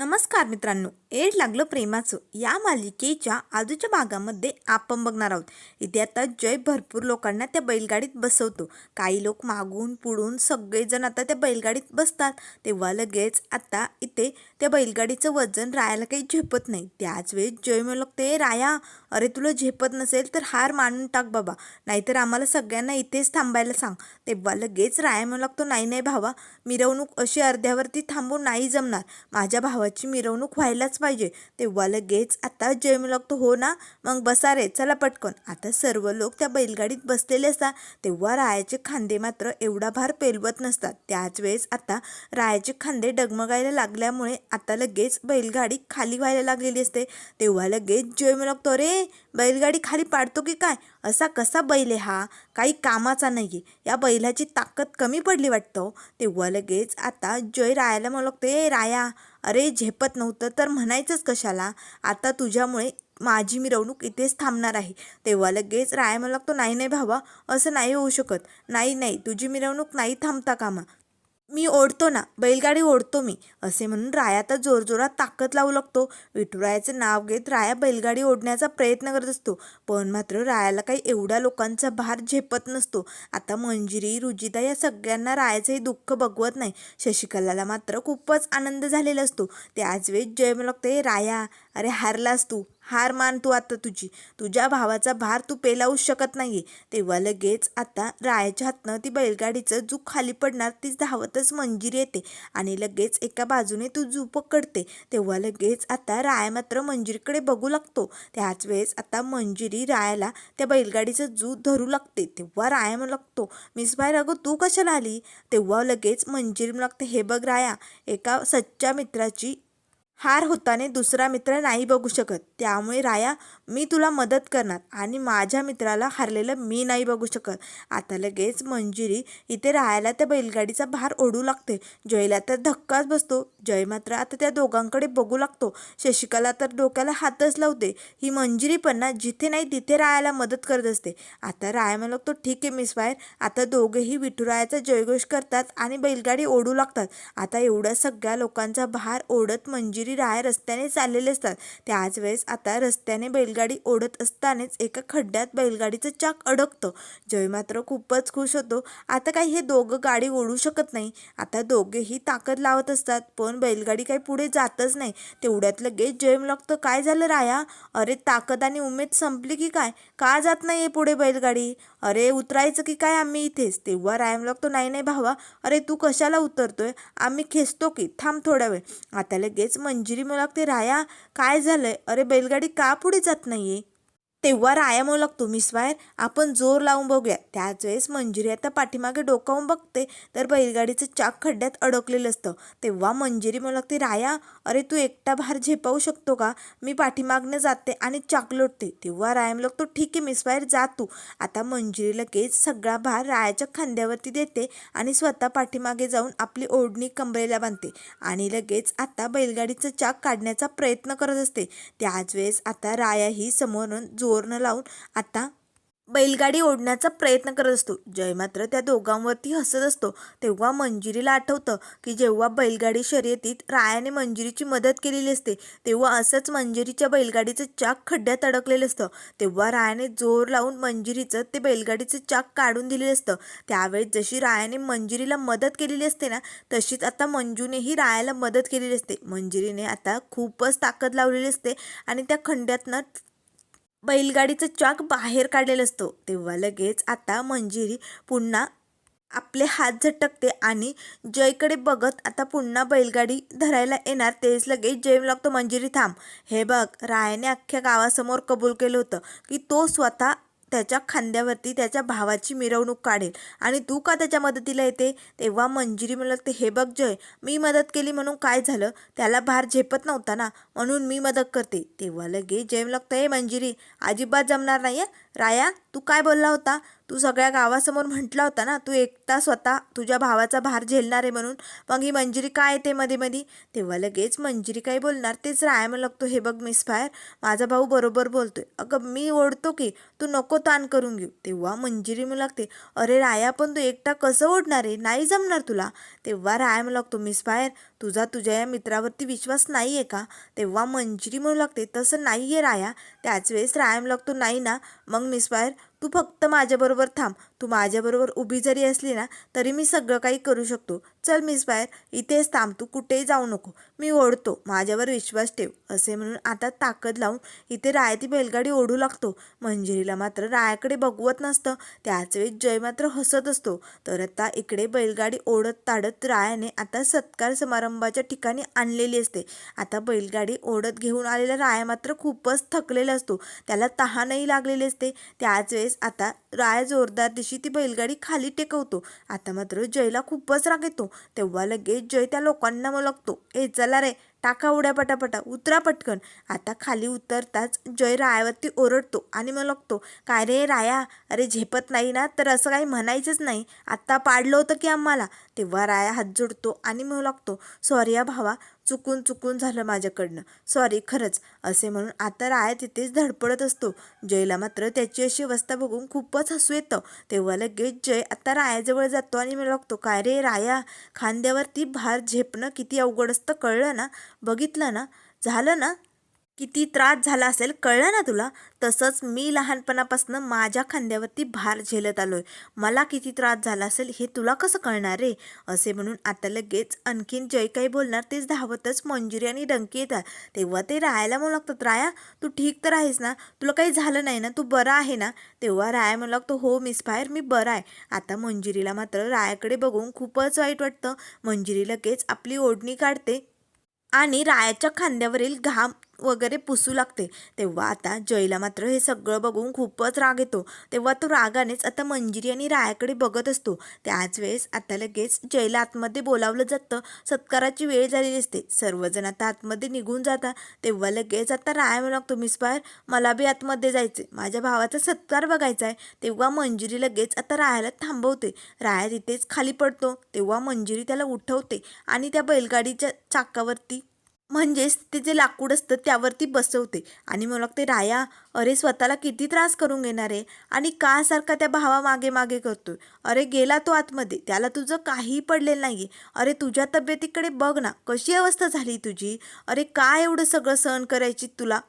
नमस्कार मित्रांनो. एड लागलं प्रेमाचं. या मालिकेच्या आजूच्या भागामध्ये आपण बघणार आहोत. इथे आता जय भरपूर लोकांना त्या बैलगाडीत बसवतो. काही लोक मागून पुढून सगळेजण आता त्या बैलगाडीत बसतात. तेव्हा लगेच आता इथे त्या बैलगाडीचं वजन रायाला काही झेपत नाही. त्याच वेळेस जय म्हणू लागते राया अरे तुला झेपत नसेल तर हार मानून टाक बाबा. नाहीतर आम्हाला सगळ्यांना इथेच थांबायला सांग. तेव्हा लगेच राया म्हणू लागतो नाही नाही भावा. मिरवणूक अशी अर्ध्यावरती थांबून नाही जमणार. माझ्या भावाची मिरवणूक व्हायलाच पाहिजे. तेव्हा लगेच आता जय लागतो हो ना. मग बसा रे चला पटकन. आता सर्व लोक त्या बैलगाडीत बसलेले असतात. तेव्हा रायाचे खांदे मात्र एवढा भार पेलवत नसतात. त्याच वेळेस आता रायाचे खांदे डगमगायला लागल्यामुळे आता लगेच बैलगाडी खाली व्हायला लागलेली असते. तेव्हा लगेच जय लागतो रे बैलगाडी खाली पाडतो की काय? असा कसा बैल आहे हा? काही कामाचा नाही आहे या बैलाची ताकद कमी पडली वाटतं. तेव्हा लगेच आता जय रायाला म्हणू लागतो ए राया अरे झेपत नव्हतं. तर म्हणायचंच कशाला? आता तुझ्यामुळे माझी मिरवणूक इथेच थांबणार आहे. तेव्हा लगेच राय मला लागतो नाही नाही भावा असं नाही होऊ शकत. नाही नाही तुझी मिरवणूक नाही थांबता कामा. मी ओढतो ना बैलगाडी ओढतो मी असे म्हणून राया तर जोरजोरात ताकद लावू लागतो. विठुरायाचं नाव घेत राया बैलगाडी ओढण्याचा प्रयत्न करत असतो. पण मात्र रायाला काही एवढ्या लोकांचा भार झेपत नसतो. आता मंजिरी रुजिता या सगळ्यांना रायाचंही दुःख बघवत नाही. शशिकलाला मात्र खूपच आनंद झालेला असतो. त्याच वेळेस जय म्हणू लागते राया! अरे हारलास तू हार मान तू आता तुझी. तुझ्या भावाचा भार तू पेलावू शकत नाही तेव्हा लगेच आता रायाच्या हातनं ती बैलगाडीचं जू खाली पडणार तीच धावतच मंजिरी येते आणि लगेच एका बाजूने तू जू पकडते. तेव्हा लगेच आता राया मात्र मंजिरीकडे बघू लागतो. त्याच वेळेस आता मंजिरी रायाला त्या बैलगाडीचं जू धरू लागते. तेव्हा राया म्हणू लागतो मिस बाय अगं तू कशाला आली? तेव्हा लगेच मंजिरी लागते हे बघ राया एका सच्च्या मित्राची हार होताने दुसरा मित्र नाही बघू शकत. त्यामुळे राया मी तुला मदत करणार आणि माझ्या मित्राला हरलेलं मी नाही बघू शकत. आता लगेच मंजिरी इथे राहायला त्या बैलगाडीचा भार ओढू लागते. जयला तर धक्काच बसतो. जय मात्र आता त्या दोघांकडे बघू लागतो. शशिकला तर डोक्याला हातच लावते. ही मंजिरी पण ना जिथे नाही तिथे रायाला मदत करत असते. आता राय म्हणू लागतो ठीक आहे मिस बाहेर. आता दोघेही विठुरायाचा जयघोष करतात आणि बैलगाडी ओढू लागतात. आता एवढ्या सगळ्या लोकांचा भार ओढत मंजिरी राय रस्त्याने चाललेले असतात. त्याच वेळेस आता रस्त्याने बैलगाडी ओढत असतानाच एका खड्ड्यात बैलगाडीचं चाक अडकतं. जय मात्र खूपच खुश होतो. आता काही हे दोघं गाडी ओढू शकत नाही. आता दोघेही ताकद लावत असतात पण बैलगाडी काही पुढे जातच नाही. तेवढ्यात लगेच जय लागतं काय झालं राया? अरे ताकद आणि उमेद संपली की काय? का जात नाही पुढे बैलगाडी? अरे उतरायचं की काय आम्ही इथेच? तेव्हा रायम लागतो नाही नाही भावा. अरे तू कशाला उतरतोय? आम्ही खेचतो की. थांब थोडा वेळ. आता लगेच मंजिरी मला लागते राया काय झालंय? अरे बैलगाडी का पुढे जात नाहीये तेव्हा राया म्हणू लागतो मिस वायर आपण जोर लावून बघूया. त्याच वेळेस मंजिरी आता पाठीमागे डोकावून बघते. तर बैलगाडीचं चाक खड्ड्यात अडकलेलं असतं. तेव्हा मंजिरी म्हणू लागते राया अरे तू एकटा भार झेपावू शकतो का? मी पाठीमागनं जाते आणि चाक लोटते. तेव्हा राया म्हणू लागतो ठीक आहे मिसवायर जा तू. आता मंजिरी लगेच सगळा भार रायाच्या खांद्यावरती देते आणि स्वतः पाठीमागे जाऊन आपली ओढणी कंबरेला बांधते आणि लगेच आता बैलगाडीचं चाक काढण्याचा प्रयत्न करत असते. त्याच वेळेस आता राया ही समोरून जोर न लावून आता बैलगाडी ओढण्याचा प्रयत्न करत असतो. जय मात्र त्या दोघांवरती हसत असतो. तेव्हा मंजिरीला आठवतं की जेव्हा बैलगाडी शर्यतीत रायाने मंजिरीची मदत केलेली असते तेव्हा असंच मंजिरीच्या बैलगाडीचं चाक खड्ड्यात अडकलेलं असतं. तेव्हा रायाने जोर लावून मंजिरीचं ते बैलगाडीचं चाक काढून दिलेलं असतं. त्यावेळेस जशी रायाने मंजिरीला मदत केलेली असते ना तशीच आता मंजूनेही रायाला मदत केलेली असते. मंजिरीने आता खूपच ताकद लावलेली असते आणि त्या खंड्यातनं बैलगाडीचं चाक बाहेर काढलेलं असतो. तेव्हा लगेच आता मंजिरी पुन्हा आपले हात झटकते आणि जयकडे बघत आता पुन्हा बैलगाडी धरायला येणार. तेच लगेच जय लागतो मंजिरी थांब. हे बघ रायाने अख्ख्या गावासमोर कबूल केलं होतं की तो स्वतः त्याच्या खांद्यावरती त्याच्या भावाची मिरवणूक काढेल. आणि तू का त्याच्या मदतीला येते? तेव्हा मंजिरी मला लागते हे बघ जय मी मदत केली म्हणून काय झालं? त्याला भार झेपत नव्हता ना म्हणून मी मदत करते. तेव्हा लगे जय लागतं हे मंजिरी अजिबात जमणार नाही राया तू काय बोलला होता? तू सगळ्या गावासमोर म्हटला होता ना तू एकटा स्वतः तुझ्या भावाचा भार झेलणार आहे म्हणून. मग ही मंजिरी काय येते मध्ये मध्ये तेव्हा लगेच मंजिरी काय बोलणार तेच राहायला लागतो हे बघ मिस फायर माझा भाऊ बरोबर बोलतोय. अगं मी ओढतो की तू नको ताण करून घेऊ. तेव्हा मंजिरी म्हणू लागते अरे राया पण तू एकटा कसं ओढणार आहे? नाही जमणार तुला. तेव्हा राया म्हणू लागतो मिस फायर तुझा तुझ्या या मित्रावरती विश्वास नाही आहे का? तेव्हा मंजिरी म्हणू लागते तसं नाही आहे राया. त्याच वेळेस राया म्हणू लागतो नाही ना. मग मिस फायर तू फक्त माझ्याबरोबर थांब. तू माझ्याबरोबर उभी जरी असली ना तरी मी सगळं काही करू शकतो. चल मिस बाहेर इथेच थांब तू कुठेही जाऊ नको मी ओढतो माझ्यावर विश्वास ठेव असे म्हणून आता ताकद लावून इथे रायाती बैलगाडी ओढू लागतो. मंजिरीला मात्र रायाकडे बघवत नसतं त्याचवेळी जय मात्र हसत असतो. तर आता इकडे बैलगाडी ओढत ताडत रायाने आता सत्कार समारंभाच्या ठिकाणी आणलेली असते. आता बैलगाडी ओढत घेऊन आलेला राया मात्र खूपच थकलेला असतो. त्याला तहानही लागलेली असते. त्याच वेळेस आता राया जोरदार दिशी ती बैलगाडी खाली टेकवतो. आता मात्र जयला खूपच राग येतो. तेव्हा लगेच जय त्या लोकांना लागतो ए चला रे टाका उड्या पटापटा उतरा पटकन. आता खाली उतरताच जय रायावरती ओरडतो आणि मग लागतो काय रे राया अरे झेपत नाही ना तर असं काही म्हणायचंच नाही. आत्ता पाडलं होतं की आम्हाला? तेव्हा राया हात जोडतो आणि म्हणू लागतो सॉरी या भावा चुकून चुकून झालं माझ्याकडनं. सॉरी खरंच. असे म्हणून आता राया तिथेच धडपडत असतो. जयला मात्र त्याची अशी अवस्था बघून खूपच हसू येतं. तेव्हा लगेच जय आता रायाजवळ जातो आणि म्हणू लागतो काय रे राया खांद्यावरती भार झेपणं किती अवघड असतं कळलं ना? बघितलं ना? झालं ना? किती त्रास झाला असेल कळलं ना तुला? तसंच मी लहानपणापासून माझ्या खांद्यावरती भार झेलत आलोय. मला किती त्रास झाला असेल हे तुला कसं कळणार रे? असे म्हणून आता लगेच आणखीन जय काही बोलणार तेच धावतच मंजुरी आणि डंकी येतात. तेव्हा ते रायाला म्हणू लागतात. राया तू ठीक तर आहेस ना? तुला काही झालं नाही ना? तू बरा आहे ना? तेव्हा राया म्हणू लागतो हो मिस फायर मी बरा आहे. आता मंजुरीला मात्र रायाकडे बघून खूपच वाईट वाटतं. मंजिरी लगेच आपली ओढणी काढते आणि रायाच्या खांद्यावरील घाम वगैरे पुसू लागते. तेव्हा आता जयला मात्र हे सगळं बघून खूपच राग येतो. तेव्हा तो रागानेच आता मंजिरी आणि रायाकडे बघत असतो. त्याच वेळेस आता लगेच जयला आतमध्ये बोलावलं जातं. सत्काराची वेळ झालेली असते. सर्वजण आता आतमध्ये निघून जातात. तेव्हा लगेच आता राया म्हणू लागतो मिस बाहेर मला बी आतमध्ये जायचे माझ्या भावाचा सत्कार बघायचा आहे. तेव्हा मंजिरी लगेच आता रायाला थांबवते. राया तिथेच खाली पडतो. तेव्हा मंजिरी त्याला उठवते आणि त्या बैलगाडीच्या चाकावरती म्हणजेच ते जे लाकूड असतं त्यावरती बसवते. आणि मग ते राया अरे स्वतःला किती त्रास करून घेणार आहे? आणि का सारखा त्या भावा मागे मागे करतोय? अरे गेला तो आतमध्ये. त्याला तुझं काहीही पडलेलं नाही अरे तुझ्या तब्येतीकडे बघ ना कशी अवस्था झाली तुझी? अरे का एवढं सगळं सहन करायची तुला?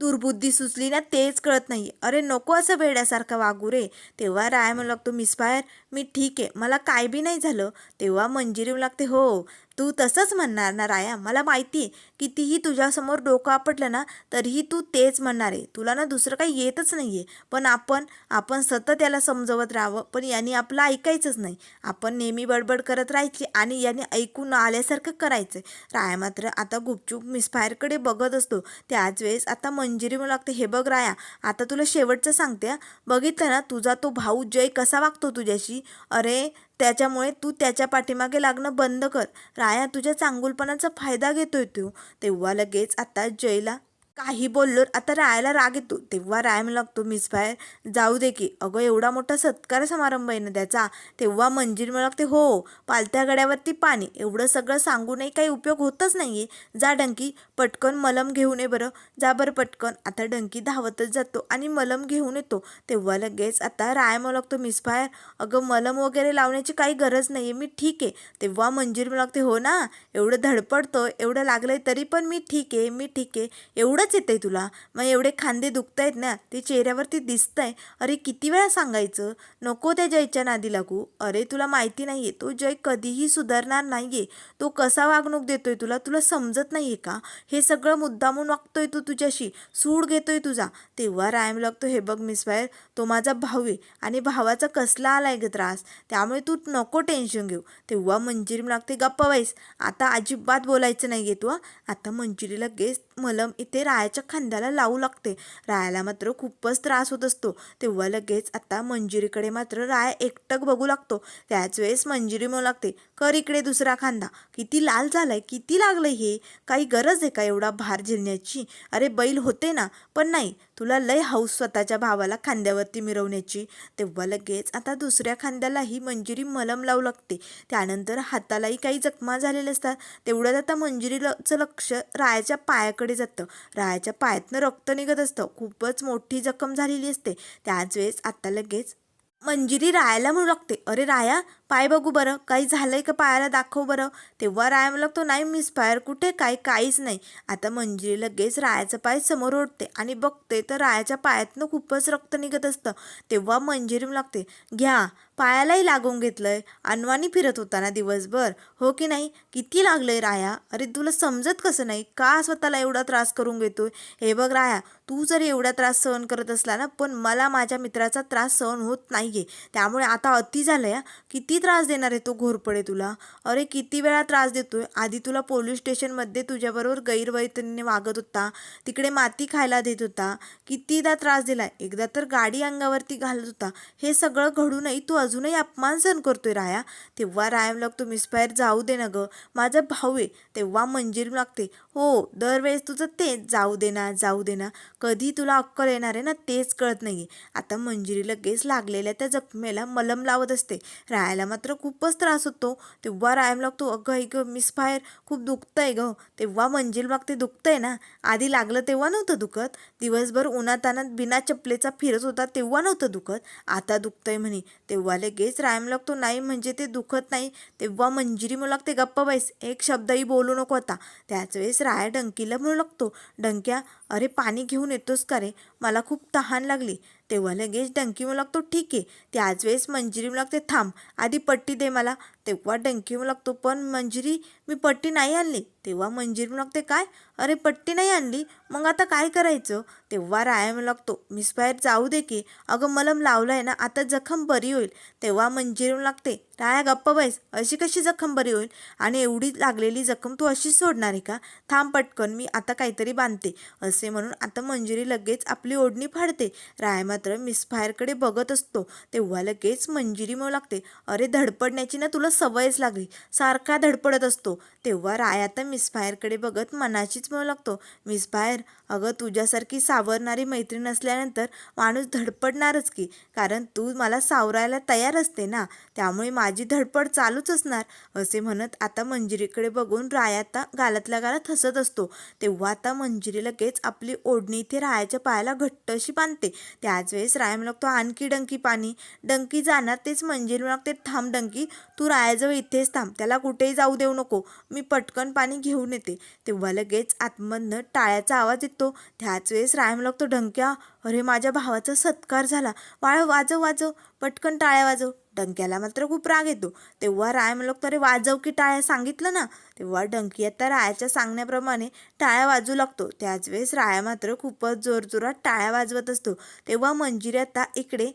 दुर्बुद्धी सुचली ना तेच कळत नाही अरे नको असं वेड्यासारखं वागू रे. तेव्हा राय म्हणू लागतो मिस फायर मी ठीक आहे. मला काय बी नाही झालं. तेव्हा मंजिरी लागते हो तू तसंच म्हणणार ना राया? मला माहिती आहे कितीही तुझ्यासमोर डोकं आपटलं ना तरीही तू तेच म्हणणार आहे. तुला ना दुसरं काही येतच नाही आहे पण आपण आपण सतत याला समजवत राहावं. पण याने आपलं ऐकायचंच नाही. आपण नेहमी बडबड करत राहायची आणि याने ऐकून आल्यासारखं करायचं राया मात्र आता गुपचूप मिसफायरकडे बघत असतो. त्याच वेळेस आता मंजिरी म्हणू लागते हे बघ राया आता तुला शेवटचं सांगते बघितलं ना तुझा तो भाऊ जय कसा वागतो तुझ्याशी? अरे त्याच्यामुळे तू त्याच्या पाठीमागे लागणं बंद कर. राया तुझ्या चांगुलपणाचा फायदा घेतोय तू. तेव्हा लगेच आता जयला काही बोललो आता रायाला राग येतो. तेव्हा राय म्हणू लागतो मिस बाहेर जाऊ दे की. अगं एवढा मोठा सत्कार समारंभ आहे ना त्याचा. तेव्हा मंजीर म्हणू लागते हो पालत्या गड्यावरती पाणी. एवढं सगळं सांगूनही काही उपयोग होतच नाही आहे जा डंकी पटकन मलम घेऊन ये बरं. जा बरं पटकन. आता डंकी धावतच जातो आणि मलम घेऊन येतो. तेव्हा लगेच आता राय म्हणू लागतो मिस बाहेर अगं मलम वगैरे लावण्याची काही गरज नाही आहे मी ठीक आहे. तेव्हा मंजीर म्हणू लागते हो ना एवढं धडपडतो एवढं लागलंय तरी पण मी ठीक आहे मी ठीक आहे. एवढंच येतंय तुला? मग एवढे खांदे दुखतायत ना ते चेहऱ्यावरती दिसतंय. अरे किती वेळा सांगायचं? नको त्या जयच्या नादी लागू. अरे तुला माहिती नाही आहे तो जय कधीही सुधारणार नाही आहे तो कसा वागणूक देतोय तुला? तुला समजत नाही आहे का? हे सगळं मुद्दामून वागतोय तू तुझ्याशी. सूड घेतोय तुझा. तेव्हा रायम लागतो हे बघ मिस बाहेर तो माझा भाऊ आहे आणि भावाचा कसला आलाय ग त्रास? त्यामुळे तू नको टेन्शन घेऊ. तेव्हा मंजिरी लागते गप्पा वाईस आता अजिबात बोलायचं नाही आहे तू आता मंजिरीला गेस मलम इथे रायाच्या खांद्याला लावू लागते. रायाला मात्र खूपच त्रास होत असतो. तेव्हा लगेच आता मंजिरीकडे मात्र राया एकटक बघू लागतो. त्याच वेळेस मंजिरी म्हणू लागते कर इकडे दुसरा खांदा. किती लाल झालाय किती लागलंय हे? काही गरज आहे का एवढा भार झेलण्याची? अरे बैल होते ना पण नाही. तुला लय हौस स्वतःच्या भावाला खांद्यावरती मिरवण्याची. तेव्हा लगेच आता दुसऱ्या खांद्यालाही मंजिरी मलम लावू लागते. त्यानंतर हातालाही काही जखमा झालेल्या असतात. तेवढ्यात आता मंजिरीचं लक्ष रायाच्या पायाकडे जातं. रायाच्या पायातनं रक्त निघत असतं. खूपच मोठी जखम झालेली असते. त्याच वेळेस आता लगेच मंजिरी रायाला म्हणू लागते अरे राया पाय बघू बरं काही झालंय का पायाला दाखव बरं. तेव्हा राया म्हणू लागतो नाही मिस पायर कुठे? काय काहीच नाही. आता मंजिरी लगेच रायाचं पाय समोर ओढते आणि बघते तर रायाच्या पायातनं खूपच रक्त निघत असतं. तेव्हा मंजिरी म्हणू लागते घ्या पायालाही लागून घेतलंय. अनवाणी फिरत होता ना दिवसभर. हो की नाही? किती लागलंय राया? अरे तुला समजत कसं नाही? का स्वतःला एवढा त्रास करून घेतोय? हे बघ राया तू जर एवढा त्रास सहन करत असला ना पण मला माझ्या मित्राचा त्रास सहन होत नाही आहे त्यामुळे आता अति झालंय हा. किती त्रास देणार आहे तो घोरपडे तुला? अरे किती वेळा त्रास देतोय? आधी तुला पोलीस स्टेशनमध्ये तुझ्याबरोबर गैरवैतनीने वागत होता. तिकडे माती खायला देत होता. कितीदा त्रास दिला एकदा तर गाडी अंगावरती घालत होता. हे सगळं घडूनही तू अजूनही अपमान सहन करतोय राया. तेव्हा राया लागतो मिसफायर जाऊ दे ना गं. माझा भाऊ आहे. तेव्हा मंजिरी लागते. हो दरवेळेस तुझं तेच जाऊ दे ना जाऊ दे ना. कधी तुला अक्कल येणार आहे ना तेच कळत नाही आता मंजिरी लगेच लागलेल्या त्या जखमेला मलम लावत असते. रायाला मात्र खूपच त्रास होतो. तेव्हा रायम लागतो अगं ऐक मिसफायर खूप दुखतंय गं. तेव्हा मंजिल मागते दुखतंय ना. आधी लागलं तेव्हा नव्हतं दुखत. दिवसभर उन्हातानात बिना चपलेचा फिरत होता तेव्हा नव्हतं दुखत. आता दुखतंय म्हणे. तेव्हा लगेच रायम लागतो नाही म्हणजे ते दुखत नाही. तेव्हा मंजिरी मला लागते गप्प बैस. एक शब्दही बोलू नको आता. त्याच वेळेस राया डंकीला म्हणू लागतो डंक्या अरे पाणी घेऊन येतोस का रे? मला खूप तहान लागली. तेव्हा लगेच डंकी म्हणू लागतो ठीक आहे त्याच वेळेस मंजिरी म्हणू लागते थांब आधी पट्टी दे मला. तेव्हा डंकी म्हणू लागतो पण मंजिरी मी पट्टी नाही आणली. तेव्हा मंजिरी म्हणू लागते काय? अरे पट्टी नाही आणली. मग आता काय करायचं? तेव्हा राया म्हणू लागतो बाहेर जाऊ दे की. अगं मलम आहे ना आता जखम बरी होईल. तेव्हा मंजिरी म्हणू लागते राया गप्प बैस. अशी कशी जखम बरी होईल? आणि एवढी लागलेली जखम तू अशीच सोडणार आहे का? थांब पटकन मी आता काहीतरी बांधते. असे म्हणून आता मंजिरी लगेच आपली आपली ओढणी फाडते. राय मात्र मिसफायरकडे बघत असतो. तेव्हा लगेच मंजिरी म्हणू लागते. अरे धडपडण्याची ना तुला सवयच लागली. सारखा धडपडत असतो. तेव्हा राय आता मिसफायरकडे बघत मनाचीच म्हणू लागतो. मिसफायर अगं तुझ्यासारखी सावरणारी मैत्रीण असल्यानंतर माणूस धडपडणारच की. कारण तू मला सावरायला तयार असते ना. त्यामुळे माझी धडपड चालूच असणार. असे म्हणत आता मंजिरीकडे बघून राय आता गालातल्या गालात हसत असतो. तेव्हा आता मंजिरी लगेच आपली ओढणी इथे रायाच्या पायाला घट्ट अशी बांधते. त्याच वेळेस राया लागतो आणखी डंकी पाणी. डंकी जाणार तेच मंजिरी लागते थांब डंकी. तू रायाजवळ इथेच थांब त्याला कुठेही जाऊ देऊ नको. मी पटकन पाणी घेऊन येते. तेव्हा लगेच आतमधनं टाळ्याचा आवाज येतो. त्याच वेळेस रायम तो डंक्या अरे माझ्या भावाचा सत्कार झाला. वाळ वाजव वाजव. पटकन टाळ्या वाजव. डंक्याला मात्र खूप राग येतो. तेव्हा राय म्हणलो तरी वाजव की टाळ्या? सांगितलं ना. तेव्हा डंकी आता रायाच्या सांगण्याप्रमाणे टाळ्या वाजू लागतो. त्याच वेळेस राया मात्र खूपच जोरजोरात टाळ्या वाजवत असतो. तेव्हा मंजिरी आता इकडे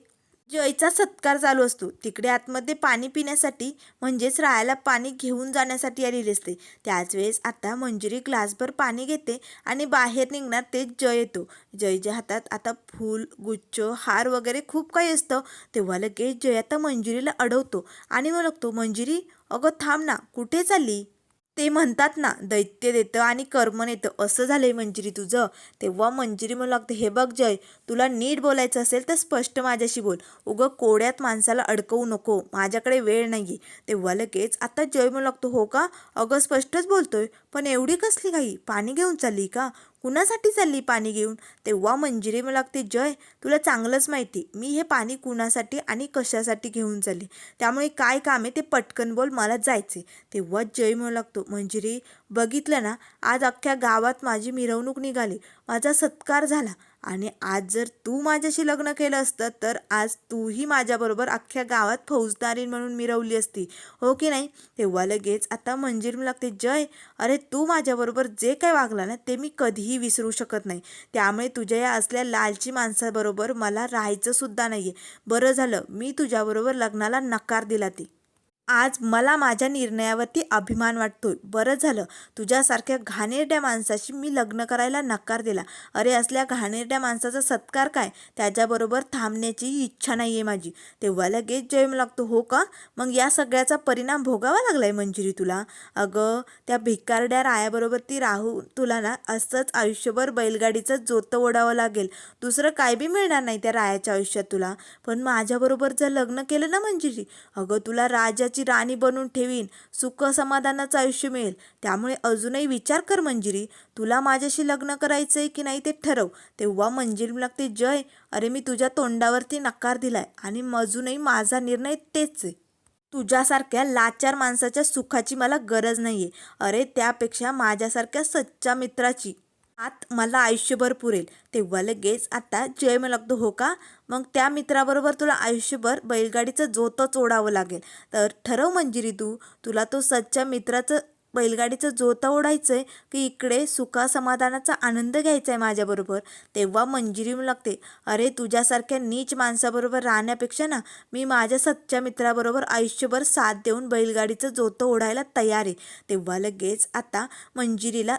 जयचा सत्कार चालू असतो. तिकडे आतमध्ये पाणी पिण्यासाठी म्हणजेच रायाला पाणी घेऊन जाण्यासाठी आलेली असते. त्याच वेळेस आता मंजिरी ग्लासभर पाणी घेते आणि बाहेर निघणार ते जय येतो. जयच्या हातात आता फूल गुच्छ हार वगैरे खूप काही असतं. तेव्हा लगेच जय आता मंजिरीला अडवतो आणि मग लागतो मंजिरी अगं थांब ना कुठे चालली? ते म्हणतात ना दैत्य देतं आणि कर्म नेतं. असं झालंय मंजिरी तुझं. तेव्हा मंजिरी म्हणू लागते हे बघ जय तुला नीट बोलायचं असेल तर स्पष्ट माझ्याशी बोल. उगं कोड्यात माणसाला अडकवू नको. माझ्याकडे वेळ नाही तेव्हा लगेच आता जय म्हणू लागतो हो का? अगं स्पष्टच बोलतोय. पण एवढी कसली घाई? पाणी घेऊन चालली का? कुणासाठी चालली पाणी घेऊन? तेव्हा मंजिरी मला लागते जय तुला चांगलंच माहिती. मी हे पाणी कुणासाठी आणि कशासाठी घेऊन चालली? त्यामुळे काय काम आहे ते पटकन बोल मला जायचे तेव्हा जय म्हणू लागतो मंजिरी बघितलं ना आज अख्ख्या गावात माझी मिरवणूक निघाली. माझा सत्कार झाला. आणि आज जर तू माझ्याशी लग्न केलं असतं तर आज तूही माझ्याबरोबर अख्ख्या गावात फौजदारी म्हणून मिरवली असती. हो की नाही? तेव्हा लगेच आता मंजिर लागते जय अरे तू माझ्याबरोबर जे काय वागला ना ते मी कधीही विसरू शकत नाही. त्यामुळे तुझ्या या असल्या लालची माणसाबरोबर मला राहायचं सुद्धा नाही आहे बरं झालं मी तुझ्याबरोबर लग्नाला नकार दिला ती. आज मला माझ्या निर्णयावरती अभिमान वाटतोय. बरं झालं. तुझ्यासारख्या घाणेरड्या माणसाशी मी लग्न करायला नकार दिला. अरे असल्या घाणेरड्या माणसाचा सत्कार काय? त्याच्याबरोबर थांबण्याची इच्छा नाही आहे माझी. तेव्हा लगेच जयम लागतो हो का? मग या सगळ्याचा परिणाम भोगावा लागलाय मंजिरी तुला? अगं त्या भिकारड्या रायाबरोबर ती राहू तुला ना असंच आयुष्यभर बैलगाडीचं जोतं ओढावं लागेल. दुसरं काय बी मिळणार नाही त्या रायाच्या आयुष्यात तुला. पण माझ्याबरोबर जर लग्न केलं ना मंजिरी? अगं तुला राजाची राणी बनून ठेवीन सुख समाधानाचं आयुष्य मिळेल. त्यामुळे अजूनही विचार कर मंजिरी तुला माझ्याशी लग्न करायचं आहे की नाही ते ठरव. तेव्हा मंजिरी लागते जय अरे मी तुझ्या तोंडावरती नकार दिलाय आणि अजूनही माझा निर्णय तेच आहे. तुझ्यासारख्या लाचार माणसाच्या सुखाची मला गरज नाहीये. अरे त्यापेक्षा माझ्यासारख्या सच्च्या मित्राची आत मला आयुष्यभर पुरेल. तेव्हा लगेच आता जय लागतो हो का? मग त्या मित्राबरोबर तुला आयुष्यभर बैलगाडीचं जोतच ओढावं लागेल. तर ठरव मंजिरी तू. तुला तो सच्च्या मित्राचं बैलगाडीचं जोतं ओढायचंय की इकडे सुखा समाधानाचा आनंद घ्यायचा आहे माझ्याबरोबर? तेव्हा मंजिरी लागते अरे तुझ्यासारख्या नीच माणसाबरोबर राहण्यापेक्षा ना मी माझ्या सच्च्या मित्राबरोबर आयुष्यभर साथ देऊन बैलगाडीचं जोतं ओढायला तयार आहे. तेव्हा लगेच आता मंजिरीला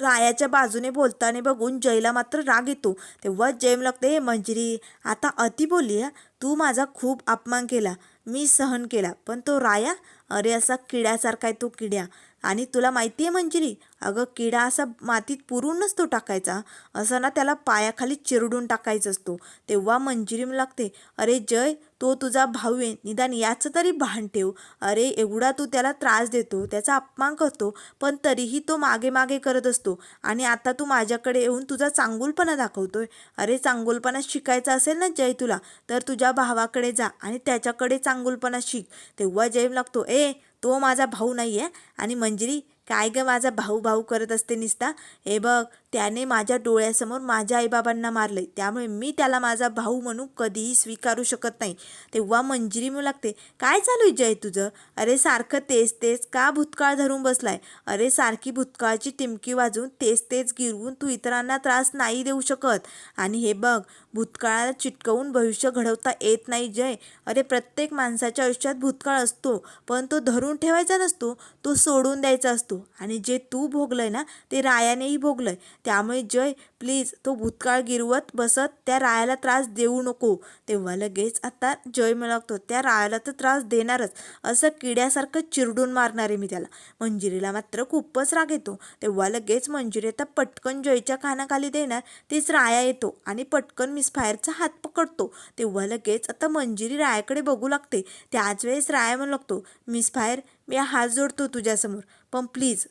रायाच्या बाजूने बोलताना बघून जयला मात्र राग येतो. तेव्हा जय लागते हे मंजिरी आता अति बोलली तू माझा खूप अपमान केला मी सहन केला पण तो राया? अरे असा किड्यासारखा आहे तो किड्या. आणि तुला माहिती आहे मंजिरी अगं किडा असा मातीत पुरून तो टाकायचा. असं ना त्याला पायाखाली चिरडून टाकायचा असतो. तेव्हा मंजिरी लागते अरे जय तो तुझा भाऊ आहे. निदान याचं तरी भान ठेव. अरे एवढा तू त्याला त्रास देतो त्याचा अपमान करतो पण तरीही तो मागे मागे करत असतो. आणि आता तू माझ्याकडे येऊन तुझा चांगुलपणा दाखवतोय. अरे चांगुलपणा शिकायचा असेल ना जय तुला तर तुझ्या भावाकडे जा आणि त्याच्याकडे चांगुलपणा शिक. तेव्हा जय लागतो ए तो माझा भाऊ नाही आहे आणि मंजिरी काय गं माझा भाऊ भाऊ करत असते निसता? हे बघ त्याने माझ्या डोळ्यासमोर माझ्या आईबाबांना मारले त्यामुळे मी त्याला माझा भाऊ म्हणून कधीही स्वीकारू शकत नाही. तेव्हा मंजिरी म्हणू लागते काय चालू आहे जय तुझं? अरे सारखं तेच तेच का भूतकाळ धरून बसलाय? अरे सारखी भूतकाळाची टिमकी वाजवून तेच तेच गिरवून तू इतरांना त्रास नाही देऊ शकत. आणि हे बघ भूतकाळाला चिटकवून भविष्य घडवता येत नाही जय. अरे प्रत्येक माणसाच्या आयुष्यात भूतकाळ असतो पण तो धरून ठेवायचा नसतो तो सोडून द्यायचा असतो. आणि जे तू भोगलंय ना ते रायानेही भोगलंय. त्यामुळे जय प्लीज तो भूतकाळ गिरवत बसत त्या रायाला त्रास देऊ नको. तेव्हा लगेच आता जय लागतो त्या रायाला तर त्रास देणारच. असं किड्यासारखं चिरडून मारणार आहे मी त्याला. मंजिरीला मात्र खूपच राग येतो. तेव्हा लगेच मंजिरी आता पटकन जयच्या कानाखाली देणार. तेच राया येतो आणि पटकन मिसफायरचा हात पकडतो. तेव्हा लगेच आता मंजिरी रायाकडे बघू लागते. त्याच वेळेस राया म्हणू लागतो मिसफायर मी हात जोडतो तुझ्यासमोर. पण प्लीज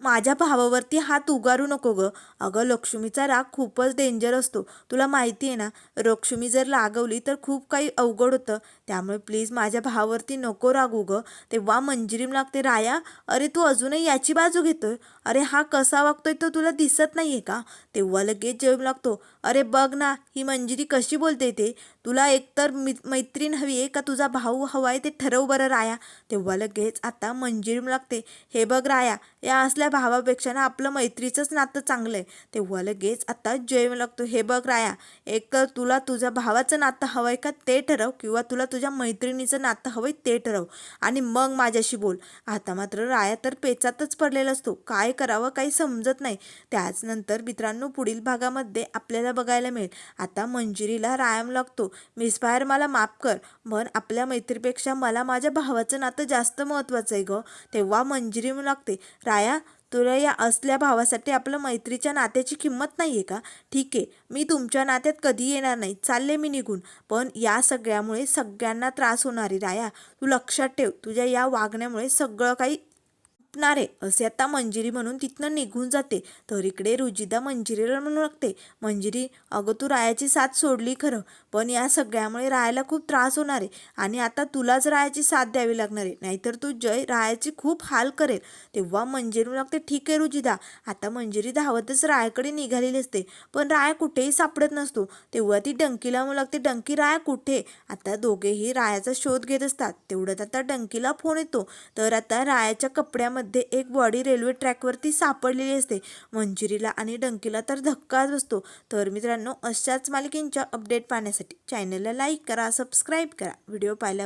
माझ्या भावावरती हात उगारू नको ग. अगं लक्ष्मीचा राग खूपच डेंजर असतो. तुला माहिती आहे ना लक्ष्मी जर लागवली तर खूप काही अवघड होतं. त्यामुळे प्लीज माझ्या भावावरती नको रागू ग. तेव्हा मंजिरीम लागते राया अरे तू अजूनही याची बाजू घेतोय? अरे हा कसा वागतोय तो तुला दिसत नाही आहे का? तेव्हा लगेच जेव लागतो अरे बघ ना ही मंजिरी कशी बोलते ते? तुला एकतर मि मैत्रीण हवी आहे का? तुझा भाऊ हवा आहे ते ठरव बरं राया. तेव्हा लगेच आता मंजिरीम लागते. हे बघ राया या असल्या भावापेक्षा ना आपलं मैत्रीचंच नातं चांगलं आहे तेव्हा लगेच आता जय लागतो. हे बघ राया एक तर तुला तुझ्या भावाचं नातं हवं आहे का ते ठरव किंवा तुला तुझ्या मैत्रिणीचं नातं हवं आहे ते ठरव. आणि मग माझ्याशी बोल. आता मात्र राया तर पेचातच पडलेला असतो. काय करावं काही समजत नाही. त्याच नंतर मित्रांनो पुढील भागामध्ये आपल्याला बघायला मिळेल. आता मंजिरीला रायाम लागतो. मिसफायर मला माफ कर. म्हण आपल्या मैत्रीपेक्षा मला माझ्या भावाचं नातं जास्त महत्त्वाचं आहे ग. तेव्हा मंजिरी लागते राया तुला या असल्या भावासाठी आपलं मैत्रीच्या नात्याची किंमत नाही आहे का? ठीक आहे मी तुमच्या नात्यात कधी येणार नाही. चालले मी निघून. पण या सगळ्यामुळे सगळ्यांना त्रास होणार आहे राया. तू लक्षात ठेव तुझ्या या वागण्यामुळे सगळं काही आहे असे आता मंजिरी म्हणून तिथनं निघून जाते. तर इकडे रुजिदा मंजिरीला म्हणू लागते मंजिरी अगं तू रायाची साथ सोडली खरं पण या सगळ्यामुळे रायाला खूप त्रास होणार आहे आणि आता तुलाच रायाची साथ द्यावी लागणार आहे. नाहीतर तू जय रायाची खूप हाल करेल. तेव्हा मंजिरी लागते ठीक आहे रुजिदा आता मंजिरी धावतच रायाकडे निघालेली असते पण राया कुठेही सापडत नसतो. तेव्हा ती डंकीला म्हणू लागते डंकी राया कुठे? आता दोघेही रायाचा शोध घेत असतात. तेवढ्यात आता डंकीला फोन येतो. तर आता रायाच्या कपड्यामध्ये मध्ये एक बॉडी रेल्वे ट्रॅकवरती सापडलेली असते. मंजिरीला आणि डंकीला तर धक्काच बसतो. तर मित्रांनो अशाच मालिकेंच्या अपडेट पाहण्यासाठी चॅनलला लाईक करा सबस्क्राईब करा. व्हिडिओ पाहिल्या